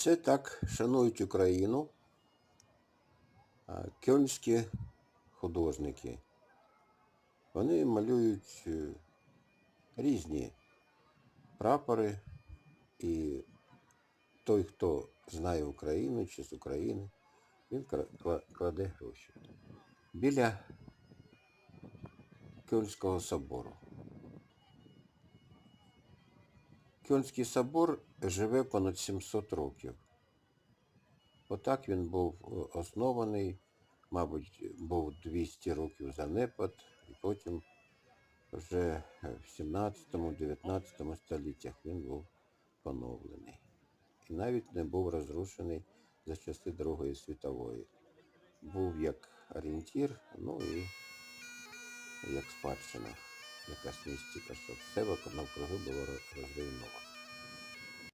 Це так шанують Україну а, кьольнські художники. Вони малюють е, різні прапори, і той, хто знає Україну чи з України, він кладе гроші. Біля Кьольнського собору. Кьольнський собор живе понад 700 років. Отак він був е, оснований, мабуть, був 200 років занепад, і потім вже в 17-19 століттях він був поновлений. І навіть не був розрушений за часи Другої світової. Був як орієнтір, ну і як спадщина, якась містика, щоб все навкруги було роз- розруйновано.